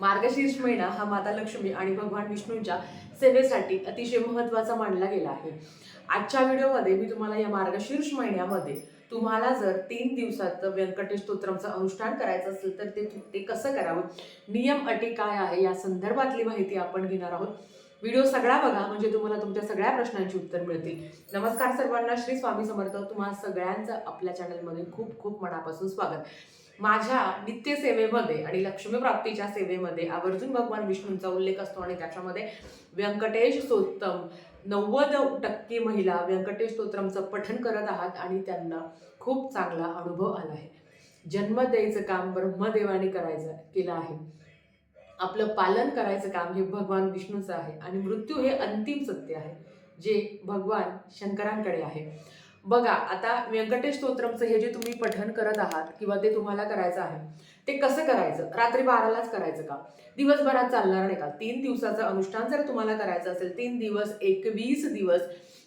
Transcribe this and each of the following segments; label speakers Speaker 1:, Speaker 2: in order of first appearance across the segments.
Speaker 1: मार्गशीर्ष महिना हा माता लक्ष्मी आणि भगवान विष्णूंच्या सेवेसाठी अतिशय महत्त्वाचा मानला गेला आहे. आजच्या व्हिडिओमध्ये मी तुम्हाला या मार्गशीर्ष महिन्यामध्ये तुम्हाला जर तीन दिवसात व्यंकटेश स्तोत्रमचं अनुष्ठान करायचं असेल तर ते ते कसं करावं? नियम अटी काय आहे? या संदर्भातली माहिती आपण घेणार आहोत. व्हिडिओ सगळा बघा म्हणजे तुम्हाला तुमच्या सगळ्या प्रश्नांची उत्तर मिळतील. नमस्कार सर्वांना. श्री स्वामी समर्थ. तुम्हा सगळ्यांचं आपल्या चॅनलमध्ये खूप खूप मनापासून स्वागत. माझ्या नित्य सेवेमध्ये आणि लक्ष्मी प्राप्तीच्या सेवेमध्ये आवर्जून भगवान विष्णूंचा उल्लेख असतो आणि त्याच्यामध्ये व्यंकटेश स्तोत्रम नव्वद टक्के महिला व्यंकटेश स्तोत्रमचं पठण करत आहात आणि त्यांना खूप चांगला अनुभव आला आहे. जन्म द्यायचं काम ब्रह्मदेवाने करायचं केलं आहे. आपलं पालन करायचं काम हे भगवान विष्णूचं आहे आणि मृत्यू हे अंतिम सत्य आहे जे भगवान शंकरांकडे आहे. बघा आता व्यंकटेश स्तोत्रमचं हे जे तुम्ही पठण करत आहात किंवा ते तुम्हाला करायचं आहे ते कसं करायचं? रात्री बारालाच करायचं का? दिवसभरात चालणार नाही का? तीन दिवसाचं अनुष्ठान जर तुम्हाला करायचं असेल तीन दिवस एकवीस दिवस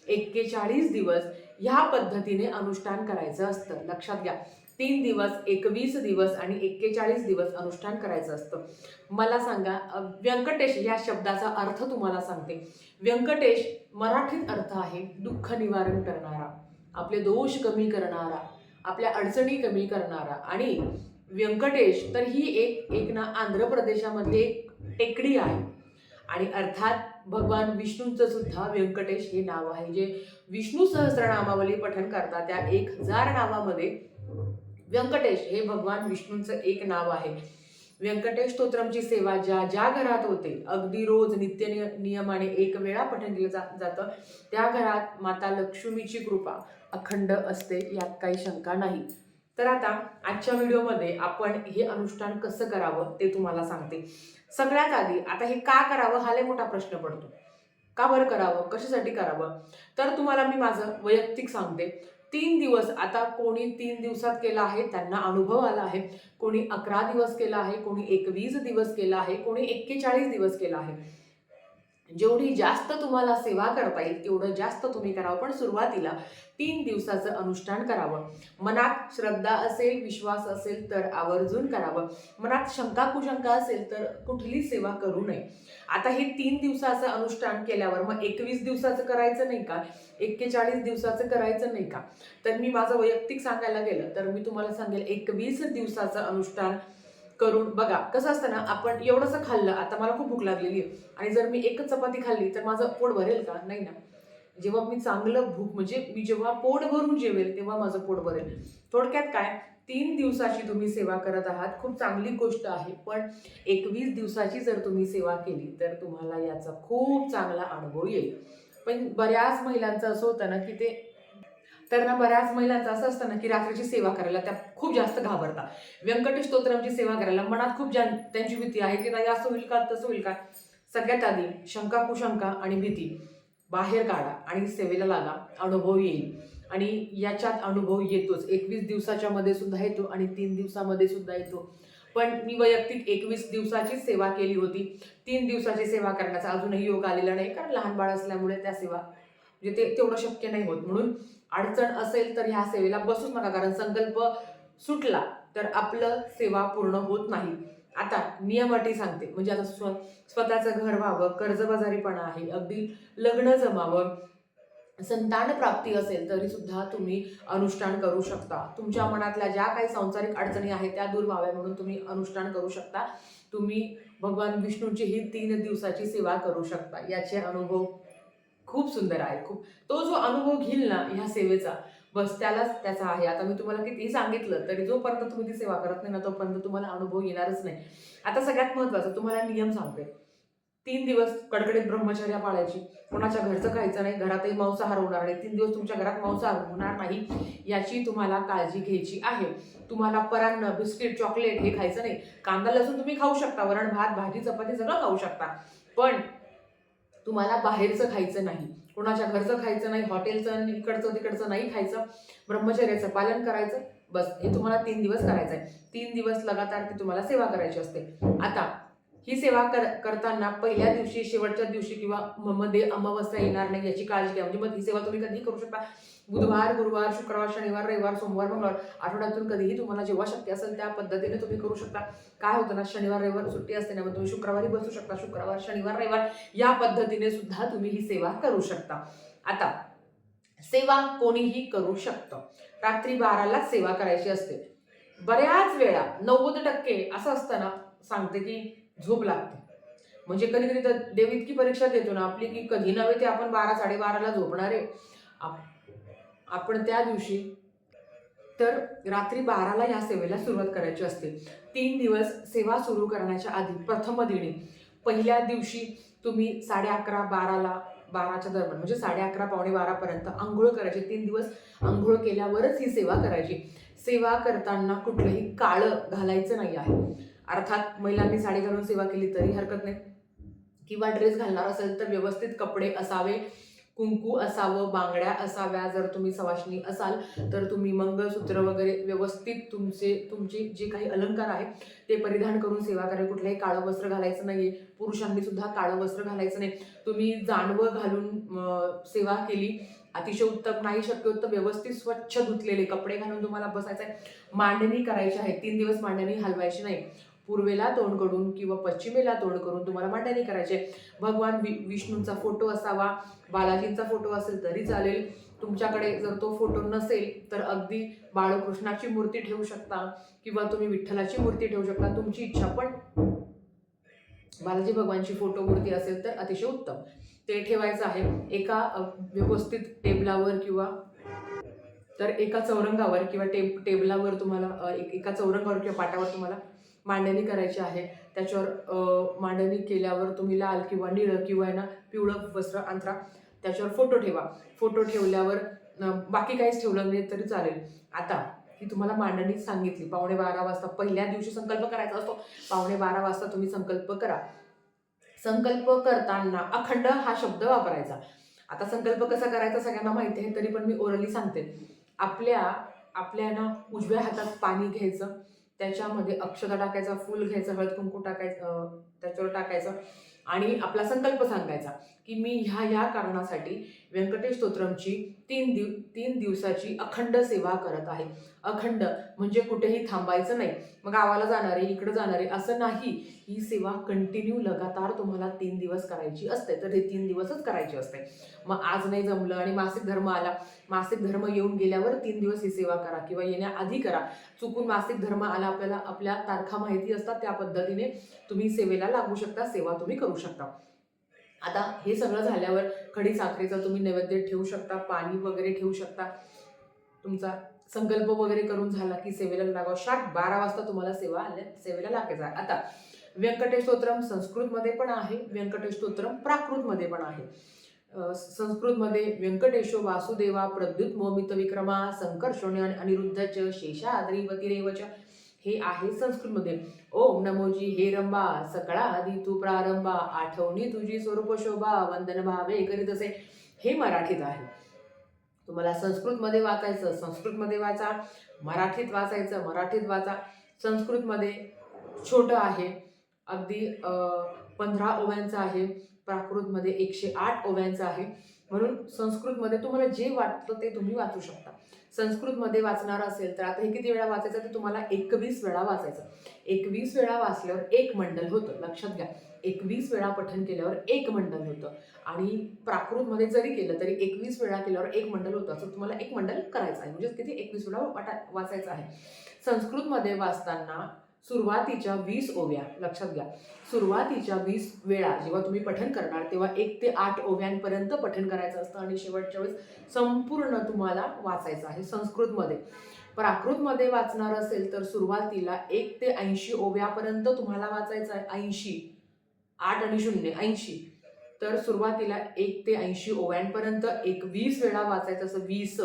Speaker 1: एक्केचाळीस दिवस ह्या पद्धतीने अनुष्ठान करायचं असतं. लक्षात घ्या. तीन दिवस एकवीस दिवस आणि एक्केचाळीस दिवस अनुष्ठान करायचं असतं. मला सांगा व्यंकटेश या शब्दाचा अर्थ तुम्हाला सांगते. व्यंकटेश मराठीत अर्थ आहे दुःख निवारण करणारा. आपले दोष कमी करणारा आपल्या अडचणी कमी करणारा आणि व्यंकटेश तर ही एक एक ना आंध्र प्रदेशामधली एक टेकडी आहे. आणि अर्थात भगवान विष्णूंचं सुद्धा व्यंकटेश हे नाव आहे. जे विष्णू सहस्रनामावली पठण करतात त्या एक हजार नावामध्ये व्यंकटेश हे भगवान विष्णूंचं एक नाव आहे. व्यंकटेश स्तोत्रमची सेवा ज्या ज्या घरात होते अगदी रोज नित्य नियमाने एक वेळा पठण केलं जा जातं त्या घरात माता लक्ष्मीची कृपा अखंड असते यात काही शंका नाही. तर आता आजच्या व्हिडिओमध्ये आपण हे अनुष्ठान कसं करावं ते तुम्हाला सांगते. सगळ्यात आधी आता हे का करावं हा लय मोठा प्रश्न पडतो. का बरं करावं कशासाठी करावं? तर तुम्हाला मी माझं वैयक्तिक सांगते. तीन दिवस आता कोणी तीन दिवसात केला आहे त्यांना अनुभव आला आहे. कोणी अकरा दिवस केला आहे कोणी एकवीस दिवस केला आहे कोणी एक्केचाळीस दिवस केला आहे. जेवढी जास्त तुम्हाला सेवा करता येईल तेवढं जास्त तुम्ही करावं. पण सुरुवातीला तीन दिवसाचं अनुष्ठान करावं. मनात श्रद्धा असेल विश्वास असेल तर आवर्जून करावं. मनात शंका कुशंका असेल तर कुठली सेवा करू नये. आता हे तीन दिवसाचं अनुष्ठान केल्यावर मग एकवीस दिवसाचं करायचं नाही का? एक्केचाळीस दिवसाचं करायचं नाही का? तर मी माझं वैयक्तिक सांगायला गेलं तर मी तुम्हाला सांगेल एकवीस दिवसाचं अनुष्ठान करून बघा. कसं असतं ना आपण एवढंसं खाल्लं आता मला खूप भूक लागलेली आहे. आणि जर मी एकच चपाती खाल्ली तर माझं पोट भरेल का? नाही ना. जेव्हा मी चांगलं भूक म्हणजे मी जेव्हा पोट भरून जेवेल तेव्हा माझं पोट भरेल. थोडक्यात काय? तीन दिवसाची तुम्ही सेवा करत आहात. खूप चांगली गोष्ट आहे. पण एकवीस दिवसाची जर तुम्ही सेवा केली तर तुम्हाला याचा खूप चांगला अनुभव येईल. पण बऱ्याच महिलांचं असं होतं ना की ते तर ना बऱ्याच महिलांचं असं असतं ना की रात्रीची सेवा करायला त्या खूप जास्त घाबरतात. व्यंकटेश स्तोत्रमची सेवा करायला मनात खूप जान त्यांची भीती आहे की नाही असं होईल का तसं होईल का? सगळ्यात आधी शंका कुशंका आणि भीती. बाहेर काढा आणि सेवेला लागा. अनुभव येईल. आणि याच्यात अनुभव येतोच. एकवीस दिवसाच्या मध्ये सुद्धा येतो आणि तीन दिवसामध्ये सुद्धा येतो. पण मी वैयक्तिक एकवीस दिवसाची सेवा केली होती. तीन दिवसाची सेवा करण्याचा अजूनही योग आलेला नाही. कारण लहान बाळ असल्यामुळे त्या सेवा म्हणजे ते तेवढं शक्य नाही होत. म्हणून अडचण असेल तर ह्या सेवेला बसूच नका कारण संकल्प सुटला तर आपलं सेवा पूर्ण होत नाही. आता नियम अटी सांगते. म्हणजे आता स्व स्वतःचं घर व्हावं कर्जबाजारीपणा आहे अगदी लग्न जमावं संतान प्राप्ती असेल तरी सुद्धा तुम्ही अनुष्ठान करू शकता. तुमच्या मनातल्या ज्या काही सांसारिक अडचणी आहेत त्या दूर व्हाव्या म्हणून तुम्ही अनुष्ठान करू शकता. तुम्ही भगवान विष्णूची ही तीन दिवसाची सेवा करू शकता. याचे अनुभव खूप सुंदर आहे खूप. तो जो अनुभव घेईल ना ह्या सेवेचा बस त्यालाच त्याचा आहे. आता मी तुम्हाला कितीही सांगितलं तरी जोपर्यंत तुम्ही ती सेवा करत नाही ना तोपर्यंत तुम्हाला अनुभव येणारच नाही. आता सगळ्यात महत्त्वाचं तुम्हाला नियम सांगते. तीन दिवस कडकडीत ब्रह्मचर्या पाळायची. कोणाच्या घरचं खायचं नाही घरातही मांसाहार होणार नाही. तीन दिवस तुमच्या घरात मांसाहार होणार नाही याची तुम्हाला काळजी घ्यायची आहे. तुम्हाला परान्न बिस्किट चॉकलेट हे खायचं नाही. कांदा लसूण तुम्ही खाऊ शकता वरण भात भाजी चपाती सगळं खाऊ शकता. पण तुम्हाला बाहेरचं खायचं नाही. कोणाच्या घरचं खायचं नाही हॉटेलचं इकडचं तिकडचं नाही खायचं. ब्रह्मचर्याचं पालन करायचं. बस हे तुम्हाला तीन दिवस करायचं आहे तीन दिवस लगातार ती तुम्हाला सेवा करायची असते. आता ही सेवा कर करताना पहिल्या दिवशी शेवटच्या दिवशी किंवा मध्ये अमावस्या येणार नाही याची काळजी घ्या. म्हणजे मग ही सेवा तुम्ही कधीही करू शकता. बुधवार गुरुवार शुक्रवार शनिवार रविवार सोमवार मंगळवार आठवड्यातून कधीही तुम्हाला जेव्हा शक्य असेल त्या पद्धतीने तुम्ही करू शकता. काय होतं ना शनिवार रविवार सुट्टी असते ना मग तुम्ही शुक्रवारी बसू शकता. शुक्रवार शनिवार रविवार या पद्धतीने सुद्धा तुम्ही ही सेवा करू शकता. आता सेवा कोणीही करू शकतं. रात्री बारालाच सेवा करायची असते. बऱ्याच वेळा नव्वद टक्के असं असतं ना सांगते की झोप लागते. म्हणजे कधी कधी तर देव इतकी परीक्षा देतो ना आपली की कधी नव्हे ते आपण बारा साडेबाराला झोपणार आहे. आपण त्या दिवशी तर रात्री बाराला या सेवेला सुरुवात करायची असते. तीन दिवस सेवा सुरू करण्याच्या आधी प्रथम दिने पहिल्या दिवशी तुम्ही साडे अकरा बाराला बाराच्या दरम्यान म्हणजे साडे अकरा पावणे बारापर्यंत आंघोळ करायची. तीन दिवस आंघोळ केल्यावरच ही सेवा करायची. सेवा करताना कुठलंही काळं घालायचं नाही आहे. अर्थात महिलांनी साडी घालून सेवा केली तरी हरकत नाही. किंवा ड्रेस घालणार असेल तर व्यवस्थित कपडे असावे कुंकू असावं बांगड्या असाव्या जर तुम्ही सवाशणी असाल तर तुम्ही मंगळसूत्र वगैरे व्यवस्थित तुमचे तुमचे जे काही अलंकार आहे ते परिधान करून सेवा करा. कुठलंही काळं वस्त्र घालायचं नाही पुरुषांनी सुद्धा काळं वस्त्र घालायचं नाही. तुम्ही जाणवं घालून सेवा केली. अतिशय उत्तम नाही शक्य होतं व्यवस्थित स्वच्छ धुतलेले कपडे घालून तुम्हाला बसायचं आहे मांडणी करायची आहे. तीन दिवस मांडणी हलवायची नाही. पूर्वेला तोंड करून किंवा पश्चिमेला तोंड करून तुम्हाला मांडणी करायचे भगवान वि विष्णूंचा फोटो असावा बालाजींचा फोटो असेल तरी चालेल. तुमच्याकडे जर तो फोटो नसेल तर अगदी बाळकृष्णाची मूर्ती ठेवू शकता किंवा तुम्ही विठ्ठलाची मूर्ती ठेवू शकता. तुमची इच्छा पण बालाजी भगवानची फोटो मूर्ती असेल तर अतिशय उत्तम. ते ठेवायचं आहे एका व्यवस्थित टेबलावर किंवा तर एका चौरंगावर किंवा टेब टेबलावर तुम्हाला एक एका चौरंगावर किंवा पाटावर तुम्हाला मांडणी करायची आहे. त्याच्यावर मांडणी केल्यावर तुम्ही लाल किंवा निळं किंवा आहे ना पिवळं वस्त्र अंतरा त्याच्यावर फोटो ठेवा. फोटो ठेवल्यावर बाकी काहीच ठेवलं नाही तरी चालेल. आता ही तुम्हाला मांडणी सांगितली. पावणे बारा वाजता पहिल्या दिवशी संकल्प करायचा असतो. पावणे बारा वाजता तुम्ही संकल्प करा. संकल्प करताना अखंड हा शब्द वापरायचा. आता संकल्प कसा करायचा सगळ्यांना माहिती आहे तरी पण मी ओरली सांगते. आपल्या आपल्या ना उजव्या हातात पाणी घ्यायचं. त्याच्यामध्ये अक्षता टाकायचा फूल घ्यायचं हळद कुंकू टाकायचं त्याच्यावर टाकायचं आणि आपला संकल्प सांगायचा की मी ह्या ह्या कारणासाठी व्यंकटेश स्तोत्रमची तीन दिव तीन दिवसाची अखंड सेवा करत आहे. अखंड म्हणजे कुठेही थांबायचं नाही. मग गावाला जाणारे इकडं जाणारे असं नाही. ही सेवा कंटिन्यू लगातार तुम्हाला तीन दिवस करायची असते. तर हे तीन दिवसच करायची असते. मग आज नाही जमलं आणि मासिक धर्म आला. मासिक धर्म येऊन गेल्यावर तीन दिवस ही सेवा करा किंवा येण्याआधी करा. चुकून मासिक धर्म आला आपल्याला आपल्या तारखा माहिती असतात त्या पद्धतीने तुम्ही सेवेला लागू शकता सेवा तुम्ही करू शकता. आता हे सगळं झाल्यावर खडी साखरेचा तुम्ही नैवेद्य ठेवू शकता पाणी वगैरे ठेवू शकता. तुमचा संकल्प वगैरे करून झाला की सेवेला लागावं. शार्प बारा वाजता तुम्हाला सेवा आल्या सेवेला लागायचा आहे. आता व्यंकटेश स्तोत्रम संस्कृतमध्ये पण आहे व्यंकटेश स्तोत्रम प्राकृतमध्ये पण आहे. संस्कृतमध्ये व्यंकटेशो वासुदेवा प्रद्युत मोमित विक्रमा संकर्षण आणि अनिरुद्धच शेषाद्री वतिरेवच हे आहे संस्कृतमध्ये. ओम नमोजी हे रंबा सकळा आधी तू प्रारंभा आठवणी तुझी स्वरूप शोभा वंदन भावे करीत असे. हे मराठीत आहे. तुम्हाला संस्कृतमध्ये वाचायचं संस्कृतमध्ये वाचा मराठीत वाचायचं मराठीत वाचा. संस्कृतमध्ये छोटं आहे. अगदी पंधरा ओव्यांचं आहे. प्राकृतमध्ये एकशे आठ ओव्यांचं आहे. म्हणून संस्कृतमध्ये तुम्हाला जे वाटतं ते तुम्ही वाचू शकता. संस्कृतमध्ये वाचणार असेल तर आता हे किती वेळा वाचायचं? ते तुम्हाला एकवीस वेळा वाचायचं. एकवीस वेळा वाचल्यावर एक मंडल होतं. लक्षात घ्या. एकवीस वेळा पठन केल्यावर एक मंडल होतं. आणि प्राकृतमध्ये जरी केलं तरी एकवीस वेळा केल्यावर एक मंडल होतं. असं तुम्हाला एक मंडल करायचं आहे. म्हणजे किती? एकवीस वेळा वाटा वाचायचं आहे. संस्कृतमध्ये वाचताना सुरुवातीच्या वीस ओव्या लक्षात घ्या. सुरुवातीच्या वीस वेळा जेव्हा तुम्ही पठन करणार तेव्हा एक ते आठ ओव्यांपर्यंत पठन करायचं असतं आणि शेवटच्या वेळेस संपूर्ण तुम्हाला वाचायचं आहे संस्कृतमध्ये. प्राकृतमध्ये वाचणार असेल तर सुरुवातीला एक ते ऐंशी ओव्यापर्यंत तुम्हाला वाचायचं आहे ऐंशी आठ आणि शून्य ऐंशी. तर सुरुवातीला एक ते ऐंशी ओव्यांपर्यंत एक वीस वेळा वाचायचं असं वीस.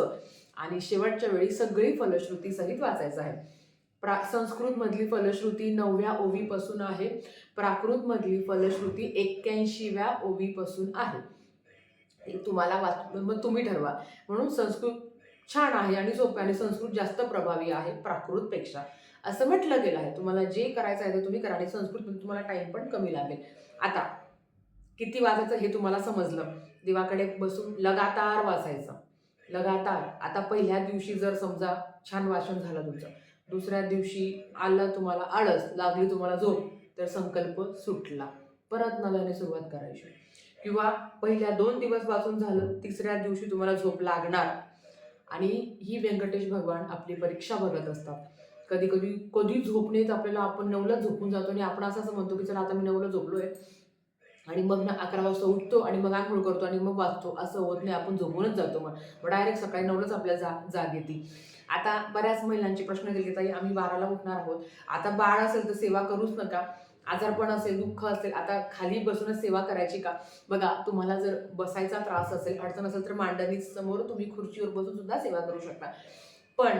Speaker 1: आणि शेवटच्या वेळी सगळी फलश्रुती सहित वाचायचं आहे. प्रा संस्कृतमधली फलश्रुती नवव्या ओवीपासून आहे. प्राकृतमधली फलश्रुती एक्क्याऐंशीव्या ओवीपासून आहे. तुम्हाला वाच मग तुम्ही ठरवा. म्हणून संस्कृत छान आहे आणि सोप्या आणि संस्कृत जास्त प्रभावी आहे प्राकृतपेक्षा. असं म्हटलं गेलं आहे. तुम्हाला जे करायचं आहे ते तुम्ही करा आणि संस्कृत तुम्हाला टाईम पण कमी लागेल. आता किती वाजायचं हे तुम्हाला समजलं. देवाकडे बसून लगातार वाचायचं. लगातार. आता पहिल्या दिवशी जर समजा छान वाचन झालं तुमचं. दुसऱ्या दिवशी आलं तुम्हाला आळस लागली तुम्हाला झोप तर संकल्प सुटला. परत नव्याने सुरुवात करायची. किंवा पहिल्या दोन दिवस वाचून झालं तिसऱ्या दिवशी तुम्हाला झोप लागणार. आणि ही व्यंकटेश भगवान आपली परीक्षा भरत असतात. कधी कधी कधी झोप नाहीत आपल्याला आपण नऊला झोपून जातो आणि आपण असं असं म्हणतो की चला आता मी नऊला झोपलोय. आणि मग ना अकरा वाजता उठतो आणि मग आंघोळ करतो आणि मग वाचतो. असं होत नाही आपण झोपूनच जातो मग. डायरेक्ट सकाळी नऊलाच आपल्या जा जाग येते आता बऱ्याच महिलांचे प्रश्न केले ताई आम्ही बाराला उठणार आहोत. आता बाळ असेल तर सेवा करूच नका. आजारपण असेल दुःख असेल आता खाली बसूनच सेवा करायची का? बघा तुम्हाला जर बसायचा त्रास असेल अडचण असेल तर मांडणी समोर तुम्ही खुर्चीवर बसून सुद्धा सेवा करू शकता. पण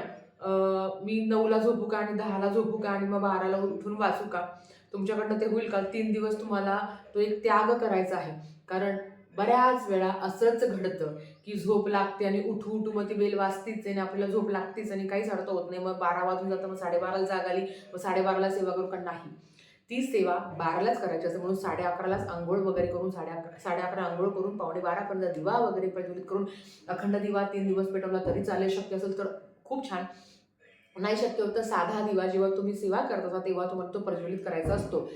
Speaker 1: मी नऊला झोपू का आणि दहाला झोपू का आणि मग बाराला उठून वाचू का? तुमच्याकडनं ते होईल का? तीन दिवस तुम्हाला तो एक त्याग करायचा आहे. कारण बऱ्याच वेळा असंच घडतं की झोप लागते आणि उठू उठू मग ती बेल वाजतीच आणि आपल्याला झोप लागतेच आणि काहीच अर्थ होत नाही. मग बारा वाजून जातं मग साडेबाराला जाग आली मग साडेबाराला सेवा करू का? नाही. ती सेवा बारालाच करायची असते. म्हणून साडे अकरालाच आंघोळ वगैरे करून साडे अकरा साडे अकरा आंघोळ करून पावणे बारापर्यंत दिवा वगैरे प्रज्वलित करून अखंड दिवा तीन दिवस पेटवला तरी चालेल शक्य असेल तर. खूप छान. नाही शक्य होतं साधा दिवा जेव्हा तुम्ही सेवा करत असा तेव्हा तुम्हाला तो प्रज्वलित करायचा असतो.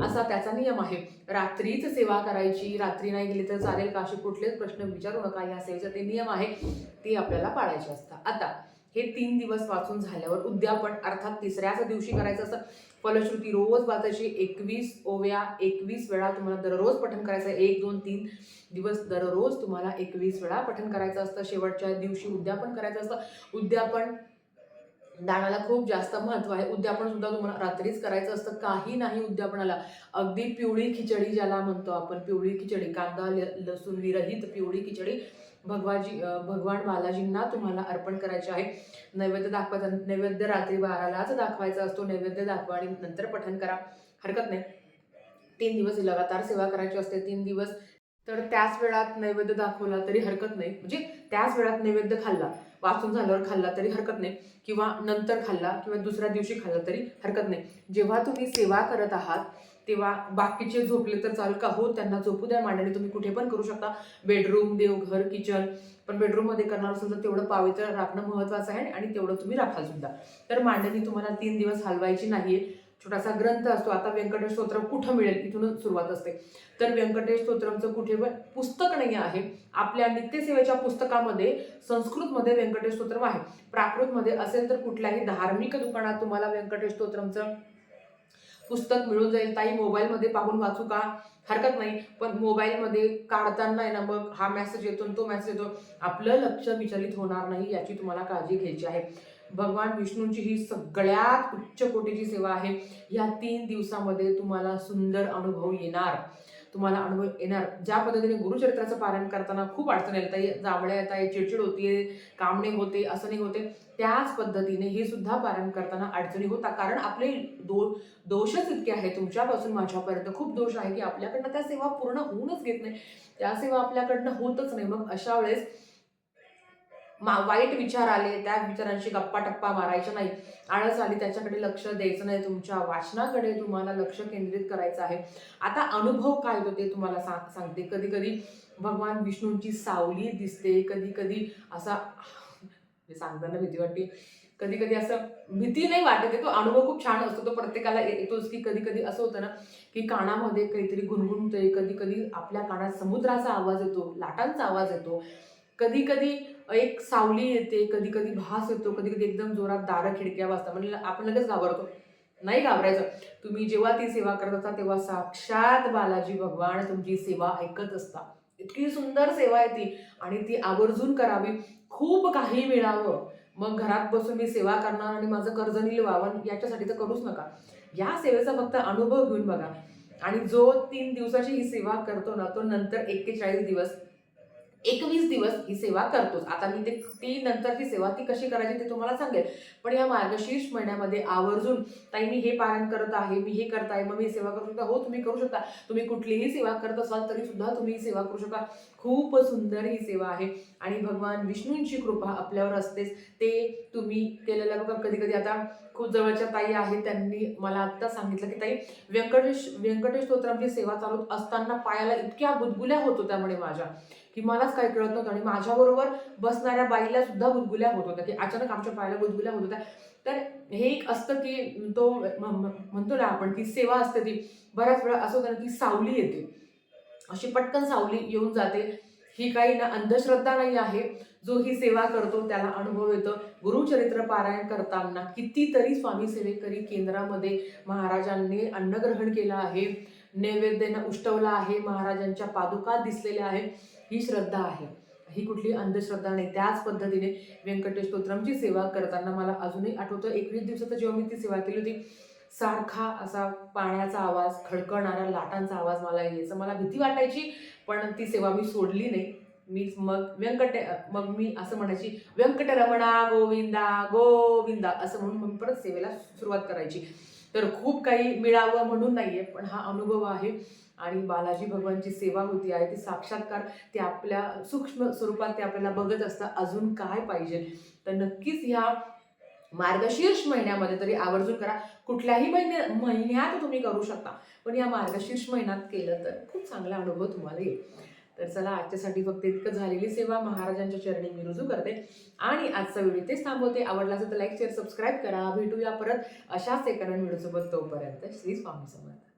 Speaker 1: असा त्याचा नियम आहे. रात्रीच सेवा करायची रात्री नाही गेली तर चालेल का? असे कुठलेच प्रश्न विचारू नका. या सेवेचा ते नियम आहे. ते आपल्याला पाळायचे असतात. आता हे तीन दिवस वाचून झाल्यावर उद्यापन अर्थात तिसऱ्याच दिवशी करायचं असतं. फलश्रुती रोज वाचायची. एकवीस ओव्या एकवीस वेळा तुम्हाला दररोज पठण करायचं आहे. एक दोन तीन दिवस दररोज तुम्हाला एकवीस वेळा पठण करायचं असतं. शेवटच्या दिवशी उद्यापन करायचं असतं. उद्यापन दानाला खूप जास्त महत्त्व आहे. उद्यापन सुद्धा तुम्हाला रात्रीच करायचं असतं. काही नाही उद्यापनाला. अगदी पिवळी खिचडी ज्याला म्हणतो आपण. पिवळी खिचडी कांदा ल- लसूण विरहित पिवळी खिचडी भगवाजी भगवान बालाजींना तुम्हाला अर्पण करायचे आहे. नैवेद्य दाखवायचा नैवेद्य रात्री बारालाच दाखवायचा असतो. नैवेद्य दाखवा आणि नंतर पठण करा. हरकत नाही. तीन दिवस लगातार सेवा करायची असते. तीन दिवस. तर त्याच वेळात नैवेद्य दाखवला तरी हरकत नाही. म्हणजे त्याच वेळात नैवेद्य खाल्ला. वाचून झाल्यावर खाल्ला तरी हरकत नाही. किंवा नंतर खाल्ला किंवा दुसऱ्या दिवशी खाल्ला तरी हरकत नाही. जेव्हा तुम्ही सेवा करत आहात तेव्हा बाकीचे झोपले तर चालू का? हो त्यांना झोपू द्या. मांडणी तुम्ही कुठे पण करू शकता. बेडरूम देवघर किचन. पण बेडरूममध्ये करणार असेल तर तेवढं पावित्र्य राखणं महत्त्वाचं आहे आणि तेवढं तुम्ही राखाल सुद्धा. तर मांडणी तुम्हाला तीन दिवस हलवायची आहे छोटासा ग्रंथ असतो. आता व्यंकटेश स्तोत्रम कुठं मिळेल? इथूनच सुरुवात असते. तर व्यंकटेश स्तोत्रमचं कुठे पण पुस्तक नाही आहे. आपल्या नित्यसेवेच्या पुस्तकामध्ये संस्कृतमध्ये व्यंकटेश स्तोत्रम आहे. प्राकृतमध्ये असेल तर कुठल्याही धार्मिक दुकानात तुम्हाला व्यंकटेश स्तोत्रमचं पुस्तक मिळून जाईल. ताई मोबाईलमध्ये पाहून वाचू का? हरकत नाही. पण मोबाईलमध्ये काढताना आहे ना मग हा मेसेज येतो तो मेसेज येतो. आपलं लक्ष विचलित होणार नाही याची तुम्हाला काळजी घ्यायची आहे. भगवान विष्णूंची ही सगळ्यात उच्च कोटीची सेवा आहे. या तीन दिवसामध्ये तुम्हाला सुंदर अनुभव येणार. तुम्हाला अनुभव येणार. ज्या पद्धतीने गुरुचरित्राचं पारायण करताना खूप अडचण येत आहे जावळ्या येत आहे चिडचिड होतीये काम नाही होते असं नाही होते. त्याच पद्धतीने हे सुद्धा पारायण करताना अडचणी होता. कारण आपले दो दोषच इतके आहे तुमच्यापासून माझ्यापर्यंत खूप दोष आहे की आपल्याकडनं त्या सेवा पूर्ण होऊनच घेत नाही. त्या सेवा आपल्याकडनं होतच नाही. मग अशा वेळेस मा वाईट विचार आले त्या विचारांशी गप्पा टप्पा मारायच्या नाही. आळस आली त्याच्याकडे लक्ष द्यायचं नाही. तुमच्या वाचनाकडे तुम्हाला लक्ष केंद्रित करायचं आहे. आता अनुभव काय होतो ते तुम्हाला सांग सांगते. कधी कधी भगवान विष्णूंची सावली दिसते. कधी कधी असा सांगताना भीती वाटते. कधी कधी असं भीती नाही वाटत तो अनुभव खूप छान असतो. तो प्रत्येकाला येतोच की कधी कधी असं होतं ना की कानामध्ये काहीतरी गुणगुणतंय. कधी कधी आपल्या कानात समुद्राचा आवाज येतो लाटांचा आवाज येतो. कधी कधी एक सावली येते कधी कधी भास येतो कधी कधी एकदम जोरात दारं खिडक्या वाजतात. म्हणजे आपण लगेच घाबरतो. नाही घाबरायचं. तुम्ही जेव्हा ती सेवा करत असता तेव्हा साक्षात बालाजी भगवान तुमची सेवा ऐकत असता. इतकी सुंदर सेवा आहे ती. आणि ती आवर्जून करावी. खूप काही मिळावं. मग घरात बसून मी सेवा करणार आणि माझं कर्ज व्हावं याच्यासाठी तर करूच नका. या सेवेचा फक्त अनुभव घेऊन बघा. आणि जो तीन दिवसाची ही सेवा करतो ना तो नंतर एक्केचाळीस दिवस एकवीस दिवस ही सेवा करतोच. आता मी ते ती नंतरची सेवा ती कशी करायची ते तुम्हाला सांगेल. पण या मार्गशीर्ष महिन्यामध्ये आवर्जून ताई मी हे पालन करत आहे मी हे करत आहे मग मी सेवा करू शकता हो तुम्ही करू शकता. तुम्ही कुठलीही सेवा करत असाल तरी सुद्धा तुम्ही सेवा करू शकता. खूप सुंदर ही सेवा आहे. आणि भगवान विष्णूंची कृपा आपल्यावर असतेच. ते तुम्ही केलेल्या बघा कधी कधी आता खूप जवळच्या ताई आहेत त्यांनी मला आत्ता सांगितलं की ताई व्यंकटेश व्यंकटेश स्तोत्रांची सेवा चालू असताना पायाला इतक्या गुदगुल्या होत होत्या म्हणे माझ्या की मलाच काही कळत नव्हतं. आणि माझ्याबरोबर बसणाऱ्या बाईला सुद्धा गुदगुल्या होत होत्या की अचानक आमच्या पायाला गुदगुल्या होत होत्या. तर हे एक असतं की तो म्हणतो ना आपण की सेवा असते ती. बऱ्याच वेळा असं होतं ना की सावली येते. अशी पटकन सावली येऊन जाते. ही काही ना अंधश्रद्धा नाही आहे. जो ही सेवा करतो त्याला अनुभव येतो. गुरुचरित्र पारायण करताना कितीतरी स्वामी सेवेकरी केंद्रामध्ये महाराजांनी अन्नग्रहण केलं आहे. नैवेद्यानं उष्टवला आहे. महाराजांच्या पादुका दिसलेल्या आहे ही श्रद्धा आहे. ही कुठली अंधश्रद्धा नाही. त्याच पद्धतीने व्यंकटेश स्तोत्रमची सेवा करताना मला अजूनही आठवतं. एकवीस दिवसात जेव्हा मी ती सेवा केली होती सारखा असा पाण्याचा आवाज खडकणारा लाटांचा आवाज मला यायचा. मला भीती वाटायची पण ती सेवा मी सोडली नाही. मी मग व्यंकट मग मी असं म्हणायची व्यंकटरमणा गोविंदा गोविंदा असं म्हणून मग परत सेवेला सुरुवात करायची. तर खूप काही मिळावं म्हणून नाही आहे पण हा अनुभव आहे. आणि बालाजी भगवानची सेवा होती आहे ती साक्षात्कार ते आपल्या सूक्ष्म स्वरूपात ते आपल्याला बघत असतात अजून काय पाहिजे. तर नक्कीच ह्या मार्गशीर्ष महिन्यामध्ये तरी आवर्जून करा. कुठल्याही महिन्या महिन्यात तुम्ही करू शकता. पण या मार्गशीर्ष महिन्यात केलं तर खूप चांगला अनुभव तुम्हाला येईल. तर चला आजच्यासाठी फक्त इतकं झालेली सेवा. महाराजांच्या चरणी मी रुजू करते. आणि आजचा व्हिडिओ तेच थांबवते. आवडला असेल तर लाईक शेअर सबस्क्राईब करा. भेटूया परत अशाच एका व्हिडिओसोबत तोपर्यंत श्री स्वामी समर्थ.